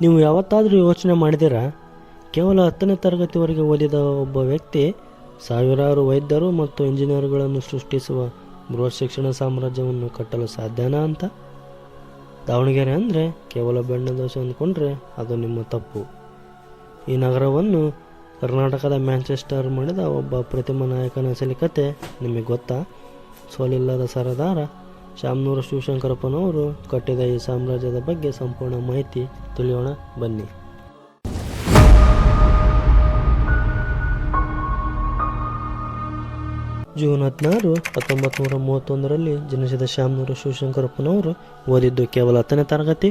ನೀವು ಯಾವತ್ತಾದರೂ ಯೋಚನೆ ಮಾಡಿದಿರಾ ಕೇವಲ ಹತ್ತನೇ ತರಗತಿವರೆಗೆ ಓದಿದ ಒಬ್ಬ ವ್ಯಕ್ತಿ ಸಾವಿರಾರು ವೈದ್ಯರು ಮತ್ತು ಇಂಜಿನಿಯರ್ಗಳನ್ನು ಸೃಷ್ಟಿಸುವ ಬೃಹತ್ ಶಿಕ್ಷಣ ಸಾಮ್ರಾಜ್ಯವನ್ನು ಕಟ್ಟಲು ಸಾಧ್ಯನಾ ಅಂತ? ದಾವಣಗೆರೆ ಅಂದರೆ ಕೇವಲ ಬೆಣ್ಣೆ ದೋಸೆ ಅಂದ್ಕೊಂಡ್ರೆ ಅದು ನಿಮ್ಮ ತಪ್ಪು. ಈ ನಗರವನ್ನು ಕರ್ನಾಟಕದ ಮ್ಯಾಂಚೆಸ್ಟರ್ ಮಾಡಿದ ಒಬ್ಬ ಪ್ರತಿಮ ನಾಯಕನ ಸಲಿಕತೆ ನಿಮಗೆ ಗೊತ್ತಾ? ಸೋಲಿಲ್ಲದ ಸರದಾರ ಶಾಮನೂರು ಶಿವಶಂಕರಪ್ಪನವರು ಕಟ್ಟಿದ ಈ ಸಾಮ್ರಾಜ್ಯದ ಬಗ್ಗೆ ಸಂಪೂರ್ಣ ಮಾಹಿತಿ ತಿಳಿಯೋಣ, ಬನ್ನಿ. ಜೂನ್ ಹದಿನಾರು ಹತ್ತೊಂಬತ್ತು ನೂರ ಮೂವತ್ತೊಂದರಲ್ಲಿ ಜನಿಸಿದ ಶ್ಯಾಮನೂರು ಶಿವಶಂಕರಪ್ಪನವರು ಓದಿದ್ದು ಕೇವಲ ಹತ್ತನೇ ತರಗತಿ.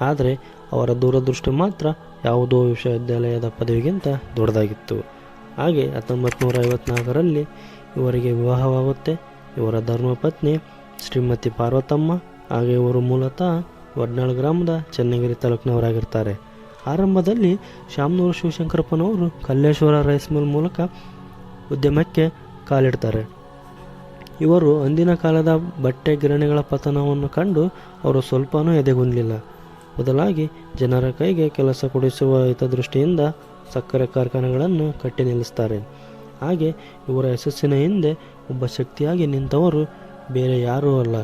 ಆದರೆ ಅವರ ದೂರದೃಷ್ಟಿ ಮಾತ್ರ ಯಾವುದೋ ವಿಶ್ವವಿದ್ಯಾಲಯದ ಪದವಿಗಿಂತ ದೊಡ್ಡದಾಗಿತ್ತು. ಹಾಗೆ ಹತ್ತೊಂಬತ್ತು ನೂರ ಇವರಿಗೆ ವಿವಾಹವಾಗುತ್ತೆ. ಇವರ ಧರ್ಮಪತ್ನಿ ಶ್ರೀಮತಿ ಪಾರ್ವತಮ್ಮ ಹಾಗೆ ಇವರು ಮೂಲತಃ ವಡ್ನಾಳ್ ಗ್ರಾಮದ ಚನ್ನಗಿರಿ ತಾಲೂಕಿನವರಾಗಿರ್ತಾರೆ. ಆರಂಭದಲ್ಲಿ ಶಾಮನೂರು ಶಿವಶಂಕರಪ್ಪನವರು ಕಲ್ಲೇಶ್ವರ ರೈಸ್ ಮಿಲ್ ಮೂಲಕ ಉದ್ಯಮಕ್ಕೆ ಕಾಲಿಡ್ತಾರೆ. ಇವರು ಅಂದಿನ ಕಾಲದ ಬಟ್ಟೆ ಗಿರಣಿಗಳ ಪತನವನ್ನು ಕಂಡು ಅವರು ಸ್ವಲ್ಪನೂ ಎದೆಗುಂದಲಿಲ್ಲ. ಬದಲಾಗಿ ಜನರ ಕೈಗೆ ಕೆಲಸ ಕೊಡಿಸುವ ಹಿತದೃಷ್ಟಿಯಿಂದ ಸಕ್ಕರೆ ಕಾರ್ಖಾನೆಗಳನ್ನು ಕಟ್ಟಿ ನಿಲ್ಲಿಸ್ತಾರೆ. ಹಾಗೆ ಇವರ ಯಶಸ್ಸಿನ ಹಿಂದೆ ಒಬ್ಬ ಶಕ್ತಿಯಾಗಿ ನಿಂತವರು ಬೇರೆ ಯಾರೂ ಅಲ್ಲ.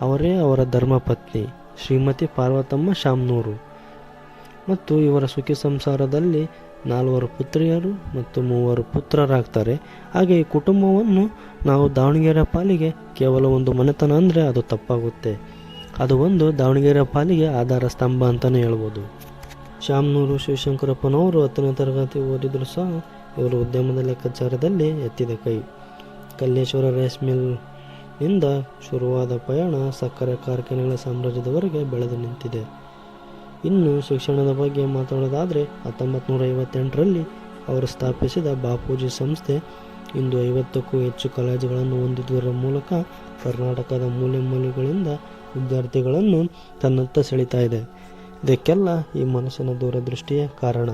ಅವರೇ ಅವರ ಧರ್ಮಪತ್ನಿ, ಶ್ರೀಮತಿ ಪಾರ್ವತಮ್ಮ ಶಾಮ್ನೂರು. ಮತ್ತು ಇವರ ಸುಖಿ ಸಂಸಾರದಲ್ಲಿ ನಾಲ್ವರು ಪುತ್ರಿಯರು ಮತ್ತು ಮೂವರು ಪುತ್ರರಾಗ್ತಾರೆ. ಹಾಗೆ ಈ ಕುಟುಂಬವನ್ನು ನಾವು ದಾವಣಗೆರೆ ಪಾಲಿಗೆ ಕೇವಲ ಒಂದು ಮನೆತನ ಅಂದರೆ ಅದು ತಪ್ಪಾಗುತ್ತೆ. ಅದು ಒಂದು ದಾವಣಗೆರೆ ಪಾಲಿಗೆ ಆಧಾರ ಸ್ತಂಭ ಅಂತಲೇ ಹೇಳ್ಬೋದು. ಶಾಮನೂರು ಶಿವಶಂಕರಪ್ಪನವರು ಹತ್ತನೇ ತರಗತಿ ಓದಿದ್ರು ಸಹ ಇವರು ಉದ್ಯಮದ ಲೆಕ್ಕಾಚಾರದಲ್ಲಿ ಎತ್ತಿದ ಕೈ. ಕಲ್ಲೇಶ್ವರ ರೈಸ್ ಮಿಲ್ನಿಂದ ಶುರುವಾದ ಪಯಣ ಸಕ್ಕರೆ ಕಾರ್ಖಾನೆಗಳ ಸಾಮ್ರಾಜ್ಯದವರೆಗೆ ಬೆಳೆದು ನಿಂತಿದೆ. ಇನ್ನು ಶಿಕ್ಷಣದ ಬಗ್ಗೆ ಮಾತಾಡೋದಾದರೆ ಹತ್ತೊಂಬತ್ತು ನೂರ ಐವತ್ತೆಂಟರಲ್ಲಿ ಅವರು ಸ್ಥಾಪಿಸಿದ ಬಾಪೂಜಿ ಸಂಸ್ಥೆ ಇಂದು ಐವತ್ತಕ್ಕೂ ಹೆಚ್ಚು ಕಾಲೇಜುಗಳನ್ನು ಹೊಂದಿದುದರ ಮೂಲಕ ಕರ್ನಾಟಕದ ಮೂಲೆ ಮೂಲೆಗಳಿಂದ ವಿದ್ಯಾರ್ಥಿಗಳನ್ನು ತನ್ನತ್ತ ಸೆಳಿತಾ ಇದೆ. ಇದಕ್ಕೆಲ್ಲ ಈ ಮನಸ್ಸಿನ ದೂರದೃಷ್ಟಿಯೇ ಕಾರಣ.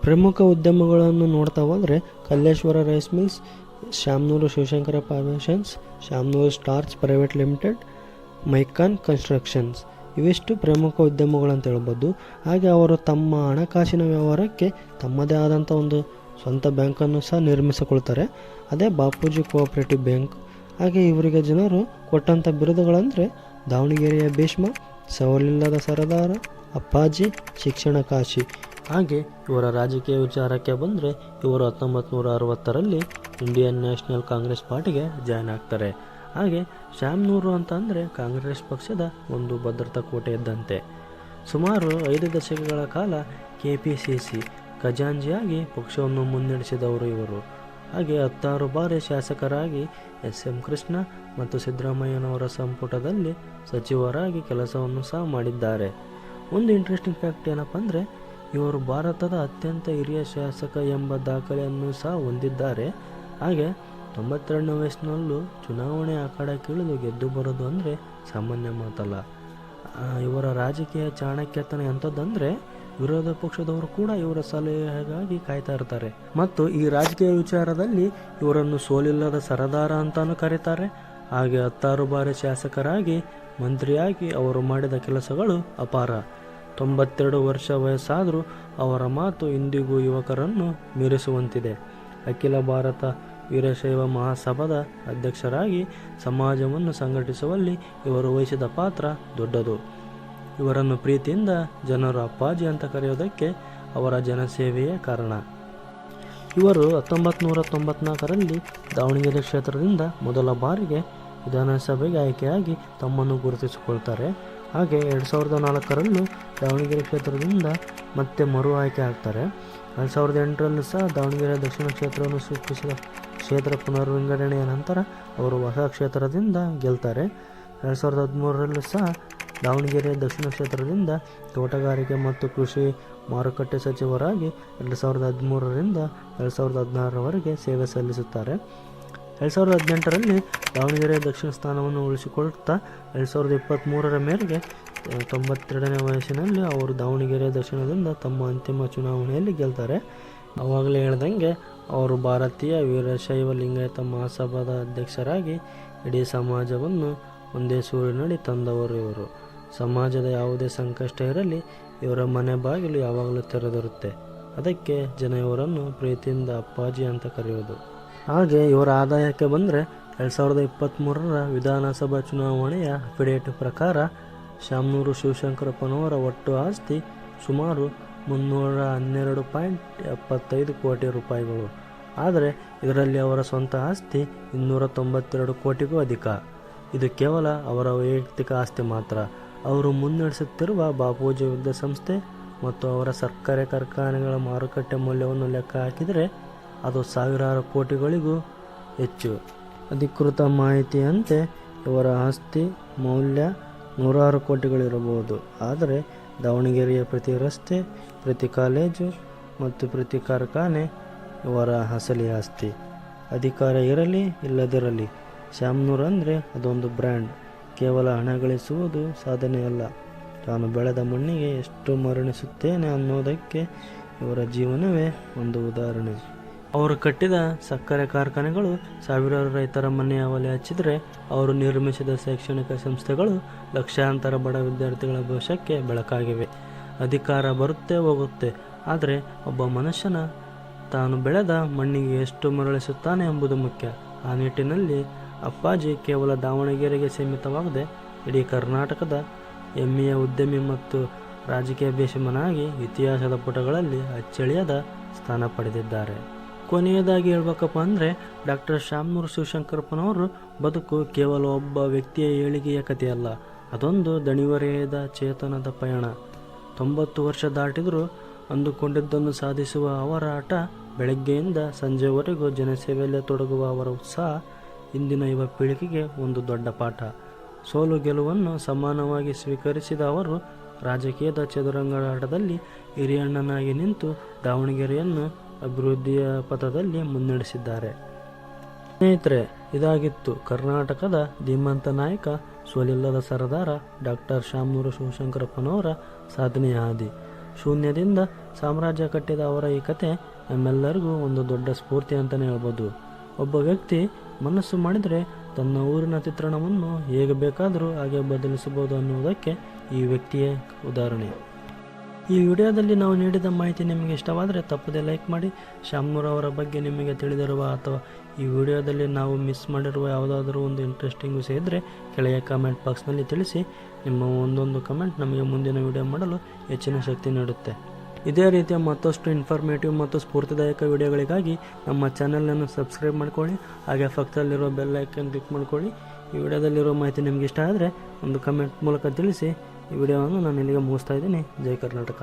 ಪ್ರಮುಖ ಉದ್ಯಮಗಳನ್ನು ನೋಡ್ತಾ ಹೋದರೆ Kalleshwara rice mills Shamanur Shivashankara ಅವೇಷನ್ಸ್ Shamanur starch private limited Mycon constructions ಇವೆಷ್ಟು ಪ್ರಮುಖ ಉದ್ಯಮಗಳಂತ ಹೇಳ್ಬೋದು. ಹಾಗೆ ಅವರು ತಮ್ಮ ಹಣಕಾಸಿನ ವ್ಯವಹಾರಕ್ಕೆ ತಮ್ಮದೇ ಆದಂಥ ಒಂದು ಸ್ವಂತ ಬ್ಯಾಂಕನ್ನು ಸಹ ನಿರ್ಮಿಸಿಕೊಳ್ತಾರೆ. ಅದೇ ಬಾಪೂಜಿ ಕೋಆಪರೇಟಿವ್ ಬ್ಯಾಂಕ್ ಹಾಗೆ ಇವರಿಗೆ ಜನರು ಕೊಟ್ಟಂಥ ಬಿರುದುಗಳಂದರೆ ದಾವಣಗೆರೆಯ ಭೀಷ್ಮ, ಸವಲಿಲ್ಲದ ಸರದಾರ, ಅಪ್ಪಾಜಿ, ಶಿಕ್ಷಣ ಕಾಶಿ. ಹಾಗೆ ಇವರ ರಾಜಕೀಯ ವಿಚಾರಕ್ಕೆ ಬಂದರೆ ಇವರು ಹತ್ತೊಂಬತ್ತು ನೂರ ಅರವತ್ತರಲ್ಲಿ ಇಂಡಿಯನ್ ನ್ಯಾಷನಲ್ ಕಾಂಗ್ರೆಸ್ ಪಾರ್ಟಿಗೆ ಜಾಯ್ನ್ ಆಗ್ತಾರೆ. ಹಾಗೆ ಶ್ಯಾಮ್ನೂರು ಅಂತ ಅಂದರೆ ಕಾಂಗ್ರೆಸ್ ಪಕ್ಷದ ಒಂದು ಭದ್ರತಾ ಕೋಟೆ ಇದ್ದಂತೆ. ಸುಮಾರು ಐದು ದಶಕಗಳ ಕಾಲ ಕೆ ಪಿ ಸಿ ಸಿ ಖಜಾಂಜಿಯಾಗಿ ಪಕ್ಷವನ್ನು ಮುನ್ನಡೆಸಿದವರು ಇವರು. ಹಾಗೆ ಹತ್ತಾರು ಬಾರಿ ಶಾಸಕರಾಗಿ ಎಸ್ ಎಂ ಕೃಷ್ಣ ಮತ್ತು ಸಿದ್ದರಾಮಯ್ಯನವರ ಸಂಪುಟದಲ್ಲಿ ಸಚಿವರಾಗಿ ಕೆಲಸವನ್ನು ಸಹ ಮಾಡಿದ್ದಾರೆ. ಒಂದು ಇಂಟ್ರೆಸ್ಟಿಂಗ್ ಫ್ಯಾಕ್ಟ್ ಏನಪ್ಪ ಅಂದರೆ, ಇವರು ಭಾರತದ ಅತ್ಯಂತ ಹಿರಿಯ ಶಾಸಕ ಎಂಬ ದಾಖಲೆಯನ್ನು ಸಹ ಹೊಂದಿದ್ದಾರೆ. ಹಾಗೆ ತೊಂಬತ್ತೆರಡನೇ ವಯಸ್ಸಿನಲ್ಲೂ ಚುನಾವಣೆ ಅಖಾಡಕ್ಕಿಳಿದು ಗೆದ್ದು ಬರೋದು ಅಂದರೆ ಸಾಮಾನ್ಯ ಮಾತಲ್ಲ. ಇವರ ರಾಜಕೀಯ ಚಾಣಕ್ಯತನ ಎಂಥದ್ದಂದರೆ ವಿರೋಧ ಪಕ್ಷದವರು ಕೂಡ ಇವರ ಸಲಹೆಗಾಗಿ ಕಾಯ್ತಾ ಇರ್ತಾರೆ. ಮತ್ತು ಈ ರಾಜಕೀಯ ವಿಚಾರದಲ್ಲಿ ಇವರನ್ನು ಸೋಲಿಲ್ಲದ ಸರದಾರ ಅಂತಲೂ ಕರೀತಾರೆ. ಹಾಗೆ ಹತ್ತಾರು ಬಾರಿ ಶಾಸಕರಾಗಿ, ಮಂತ್ರಿಯಾಗಿ ಅವರು ಮಾಡಿದ ಕೆಲಸಗಳು ಅಪಾರ. ತೊಂಬತ್ತೆರಡು ವರ್ಷ ವಯಸ್ಸಾದರೂ ಅವರ ಮಾತು ಇಂದಿಗೂ ಯುವಕರನ್ನು ಮೀರಿಸುವಂತಿದೆ. ಅಖಿಲ ಭಾರತ ವೀರಶೈವ ಮಹಾಸಭಾದ ಅಧ್ಯಕ್ಷರಾಗಿ ಸಮಾಜವನ್ನು ಸಂಘಟಿಸುವಲ್ಲಿ ಇವರು ವಹಿಸಿದ ಪಾತ್ರ ದೊಡ್ಡದು. ಇವರನ್ನು ಪ್ರೀತಿಯಿಂದ ಜನರು ಅಪ್ಪಾಜಿ ಅಂತ ಕರೆಯೋದಕ್ಕೆ ಅವರ ಜನಸೇವೆಯೇ ಕಾರಣ. ಇವರು ಹತ್ತೊಂಬತ್ತು ನೂರ ತೊಂಬತ್ನಾಲ್ಕರಲ್ಲಿ ದಾವಣಗೆರೆ ಕ್ಷೇತ್ರದಿಂದ ಮೊದಲ ಬಾರಿಗೆ ವಿಧಾನಸಭೆಗೆ ಆಯ್ಕೆಯಾಗಿ ತಮ್ಮನ್ನು ಗುರುತಿಸಿಕೊಳ್ತಾರೆ. ಹಾಗೆ ಎರಡು ಸಾವಿರದ ನಾಲ್ಕರಲ್ಲೂ ದಾವಣಗೆರೆ ಕ್ಷೇತ್ರದಿಂದ ಮತ್ತೆ ಮರು ಆಯ್ಕೆ ಆಗ್ತಾರೆ. ಎರಡು ಸಾವಿರದ ಎಂಟರಲ್ಲೂ ಸಹ ದಾವಣಗೆರೆ ದಕ್ಷಿಣ ಕ್ಷೇತ್ರವನ್ನು ಸೃಷ್ಟಿಸಿದ ಕ್ಷೇತ್ರ ಪುನರ್ವಿಂಗಡಣೆಯ ನಂತರ ಅವರು ಹೊಸ ಕ್ಷೇತ್ರದಿಂದ ಗೆಲ್ತಾರೆ. ಎರಡು ಸಾವಿರದ ಹದಿಮೂರರಲ್ಲೂ ಸಹ ದಾವಣಗೆರೆ ದಕ್ಷಿಣ ಕ್ಷೇತ್ರದಿಂದ ತೋಟಗಾರಿಕೆ ಮತ್ತು ಕೃಷಿ ಮಾರುಕಟ್ಟೆ ಸಚಿವರಾಗಿ ಎರಡು ಸಾವಿರದ ಹದಿಮೂರರಿಂದ ಎರಡು ಸಾವಿರದ ಹದಿನಾರರವರೆಗೆ ಸೇವೆ ಸಲ್ಲಿಸುತ್ತಾರೆ. ಎರಡು ಸಾವಿರದ ಹದಿನೆಂಟರಲ್ಲಿ ದಾವಣಗೆರೆ ದಕ್ಷಿಣ ಸ್ಥಾನವನ್ನು ಉಳಿಸಿಕೊಳ್ಳುತ್ತಾ ಎರಡು ಸಾವಿರದ ಇಪ್ಪತ್ತ್ಮೂರರ ಮೇರೆಗೆ ತೊಂಬತ್ತೆರಡನೇ ವಯಸ್ಸಿನಲ್ಲಿ ಅವರು ದಾವಣಗೆರೆ ದಕ್ಷಿಣದಿಂದ ತಮ್ಮ ಅಂತಿಮ ಚುನಾವಣೆಯಲ್ಲಿ ಗೆಲ್ತಾರೆ. ಆವಾಗಲೇ ಹೇಳ್ದಂಗೆ, ಅವರು ಭಾರತೀಯ ವೀರಶೈವ ಲಿಂಗಾಯತ ಮಹಾಸಭಾದ ಅಧ್ಯಕ್ಷರಾಗಿ ಇಡೀ ಸಮಾಜವನ್ನು ಒಂದೇ ಸೂರಿನಡಿ ತಂದವರು ಇವರು. ಸಮಾಜದ ಯಾವುದೇ ಸಂಕಷ್ಟ ಇರಲಿ, ಇವರ ಮನೆ ಬಾಗಿಲು ಯಾವಾಗಲೂ ತೆರೆದಿರುತ್ತೆ. ಅದಕ್ಕೆ ಜನ ಇವರನ್ನು ಪ್ರೀತಿಯಿಂದ ಅಪ್ಪಾಜಿ ಅಂತ ಕರೆಯೋದು. ಹಾಗೆ ಇವರ ಆದಾಯಕ್ಕೆ ಬಂದರೆ ಎರಡು ಸಾವಿರದ ಇಪ್ಪತ್ತ್ಮೂರರ ವಿಧಾನಸಭಾ ಚುನಾವಣೆಯ ಅಫಿಡೇಟ್ ಪ್ರಕಾರ ಶಾಮನೂರು ಶಿವಶಂಕರಪ್ಪನವರ ಒಟ್ಟು ಆಸ್ತಿ ಸುಮಾರು ಮುನ್ನೂರ ಹನ್ನೆರಡು ಪಾಯಿಂಟ್ ಎಪ್ಪತ್ತೈದು ಕೋಟಿ ರೂಪಾಯಿಗಳು. ಆದರೆ ಇದರಲ್ಲಿ ಅವರ ಸ್ವಂತ ಆಸ್ತಿ ಇನ್ನೂರ ತೊಂಬತ್ತೆರಡು ಕೋಟಿಗೂ ಅಧಿಕ. ಇದು ಕೇವಲ ಅವರ ವೈಯಕ್ತಿಕ ಆಸ್ತಿ ಮಾತ್ರ. ಅವರು ಮುನ್ನಡೆಸುತ್ತಿರುವ ಬಾಪೂಜಿ ವಿದ್ಯಾಸಂಸ್ಥೆ ಮತ್ತು ಅವರ ಸರ್ಕಾರಿ ಕಾರ್ಖಾನೆಗಳ ಮಾರುಕಟ್ಟೆ ಮೌಲ್ಯವನ್ನು ಲೆಕ್ಕ ಹಾಕಿದರೆ ಅದು ಸಾವಿರಾರು ಕೋಟಿಗಳಿಗೂ ಹೆಚ್ಚು. ಅಧಿಕೃತ ಮಾಹಿತಿಯಂತೆ ಇವರ ಆಸ್ತಿ ಮೌಲ್ಯ ನೂರಾರು ಕೋಟಿಗಳಿರಬಹುದು. ಆದರೆ ದಾವಣಗೆರೆಯ ಪ್ರತಿ ರಸ್ತೆ, ಪ್ರತಿ ಕಾಲೇಜು ಮತ್ತು ಪ್ರತಿ ಕಾರ್ಖಾನೆ ಇವರ ಅಸಲಿ ಆಸ್ತಿ. ಅಧಿಕಾರ ಇರಲಿ, ಇಲ್ಲದಿರಲಿ, ಶ್ಯಾಮ್ನೂರ್ ಅಂದರೆ ಅದೊಂದು ಬ್ರ್ಯಾಂಡ್. ಕೇವಲ ಹಣ ಗಳಿಸುವುದು ಸಾಧನೆಯಲ್ಲ. ತಾನು ಬೆಳೆದ ಮಣ್ಣಿಗೆ ಎಷ್ಟು ಮರಣಿಸುತ್ತೇನೆ ಅನ್ನೋದಕ್ಕೆ ಇವರ ಜೀವನವೇ ಒಂದು ಉದಾಹರಣೆ. ಅವರು ಕಟ್ಟಿದ ಸಕ್ಕರೆ ಕಾರ್ಖಾನೆಗಳು ಸಾವಿರಾರು ರೈತರ ಮನೆಯ ಒಲೆ ಹಚ್ಚಿದರೆ ಅವರು ನಿರ್ಮಿಸಿದ ಶೈಕ್ಷಣಿಕ ಸಂಸ್ಥೆಗಳು ಲಕ್ಷಾಂತರ ಬಡ ವಿದ್ಯಾರ್ಥಿಗಳ ಭವಿಷ್ಯಕ್ಕೆ ಬೆಳಕಾಗಿವೆ. ಅಧಿಕಾರ ಬರುತ್ತೆ ಹೋಗುತ್ತೆ, ಆದರೆ ಒಬ್ಬ ಮನುಷ್ಯನ ತಾನು ಬೆಳೆದ ಮಣ್ಣಿಗೆ ಎಷ್ಟು ಮರಳಿಸುತ್ತಾನೆ ಎಂಬುದು ಮುಖ್ಯ. ಆ ನಿಟ್ಟಿನಲ್ಲಿ ಅಪ್ಪಾಜಿ ಕೇವಲ ದಾವಣಗೆರೆಗೆ ಸೀಮಿತವಾಗದೆ ಇಡೀ ಕರ್ನಾಟಕದ ಹೆಮ್ಮೆಯ ಉದ್ಯಮಿ ಮತ್ತು ರಾಜಕೀಯ ಭೀಷಮನಾಗಿ ಇತಿಹಾಸದ ಪುಟಗಳಲ್ಲಿ ಅಚ್ಚಳಿಯದ ಸ್ಥಾನ ಪಡೆದಿದ್ದಾರೆ. ಕೊನೆಯದಾಗಿ ಹೇಳ್ಬೇಕಪ್ಪ ಅಂದರೆ ಡಾಕ್ಟರ್ ಶಾಮನೂರು ಶಿವಶಂಕರಪ್ಪನವರು ಬದುಕು ಕೇವಲ ಒಬ್ಬ ವ್ಯಕ್ತಿಯ ಏಳಿಗೆಯ ಕಥೆಯಲ್ಲ ಅದೊಂದು ದಣಿವರೆಯದ ಚೇತನದ ಪಯಣ. ತೊಂಬತ್ತು ವರ್ಷ ದಾಟಿದರೂ ಅಂದುಕೊಂಡಿದ್ದನ್ನು ಸಾಧಿಸುವ ಅವರ ಆಟ ಬೆಳಗ್ಗೆಯಿಂದ ಸಂಜೆವರೆಗೂ ಜನಸೇವೆಯಲ್ಲೇ ತೊಡಗುವ ಅವರ ಉತ್ಸಾಹ ಇಂದಿನ ಯುವ ಪೀಳಿಗೆಗೆ ಒಂದು ದೊಡ್ಡ ಪಾಠ. ಸೋಲು ಗೆಲುವನ್ನು ಸಮಾನವಾಗಿ ಸ್ವೀಕರಿಸಿದ ಅವರು ರಾಜಕೀಯದ ಚದುರಂಗಾಟದಲ್ಲಿ ಹಿರಿಯಣ್ಣನಾಗಿ ನಿಂತು ದಾವಣಗೆರೆಯನ್ನು ಅಭಿವೃದ್ಧಿಯ ಪಥದಲ್ಲಿ ಮುನ್ನಡೆಸಿದ್ದಾರೆ. ಸ್ನೇಹಿತರೆ, ಇದಾಗಿತ್ತು ಕರ್ನಾಟಕದ ಧೀಮಂತ ನಾಯಕ, ಸೋಲಿಲ್ಲದ ಸರದಾರ ಡಾಕ್ಟರ್ ಶಾಮನೂರು ಶಿವಶಂಕರಪ್ಪನವರ ಸಾಧನೆಯ ಹಾದಿ. ಶೂನ್ಯದಿಂದ ಸಾಮ್ರಾಜ್ಯ ಕಟ್ಟಿದ ಅವರ ಈ ಕತೆ ನಮ್ಮೆಲ್ಲರಿಗೂ ಒಂದು ದೊಡ್ಡ ಸ್ಫೂರ್ತಿ ಅಂತಲೇ ಹೇಳ್ಬೋದು. ಒಬ್ಬ ವ್ಯಕ್ತಿ ಮನಸ್ಸು ಮಾಡಿದರೆ ತನ್ನ ಊರಿನ ಚಿತ್ರಣವನ್ನು ಹೇಗೆ ಬೇಕಾದರೂ ಹಾಗೆ ಬದಲಿಸಬಹುದು ಅನ್ನುವುದಕ್ಕೆ ಈ ವ್ಯಕ್ತಿಯೇ ಉದಾಹರಣೆ. ಈ ವಿಡಿಯೋದಲ್ಲಿ ನಾವು ನೀಡಿದ ಮಾಹಿತಿ ನಿಮಗೆ ಇಷ್ಟವಾದರೆ ತಪ್ಪದೆ ಲೈಕ್ ಮಾಡಿ. ಶಾಮ್ನೂರ್ ಅವರ ಬಗ್ಗೆ ನಿಮಗೆ ತಿಳಿದಿರುವ ಅಥವಾ ಈ ವಿಡಿಯೋದಲ್ಲಿ ನಾವು ಮಿಸ್ ಮಾಡಿರುವ ಯಾವುದಾದರೂ ಒಂದು ಇಂಟ್ರೆಸ್ಟಿಂಗ್ ವಿಷಯ ಇದ್ದರೆ ಕೆಳಗೆ ಕಮೆಂಟ್ ಬಾಕ್ಸ್ನಲ್ಲಿ ತಿಳಿಸಿ. ನಿಮ್ಮ ಒಂದೊಂದು ಕಮೆಂಟ್ ನಮಗೆ ಮುಂದಿನ ವಿಡಿಯೋ ಮಾಡಲು ಹೆಚ್ಚಿನ ಶಕ್ತಿ ನೀಡುತ್ತೆ. ಇದೇ ರೀತಿಯ ಮತ್ತಷ್ಟು ಇನ್ಫಾರ್ಮೇಟಿವ್ ಮತ್ತು ಸ್ಫೂರ್ತಿದಾಯಕ ವಿಡಿಯೋಗಳಿಗಾಗಿ ನಮ್ಮ ಚಾನಲನ್ನು ಸಬ್ಸ್ಕ್ರೈಬ್ ಮಾಡ್ಕೊಳ್ಳಿ. ಹಾಗೆ ಪಕ್ಕದಲ್ಲಿರೋ ಬೆಲ್ ಐಕನ್ ಕ್ಲಿಕ್ ಮಾಡ್ಕೊಳ್ಳಿ. ಈ ವಿಡಿಯೋದಲ್ಲಿರೋ ಮಾಹಿತಿ ನಿಮಗೆ ಇಷ್ಟ ಆದರೆ ಒಂದು ಕಮೆಂಟ್ ಮೂಲಕ ತಿಳಿಸಿ. ಈ ವಿಡಿಯೋವನ್ನು ನಾನು ಇಲ್ಲಿಗೆ ಮುಗಿಸ್ತಾ ಇದ್ದೀನಿ. ಜೈ ಕರ್ನಾಟಕ.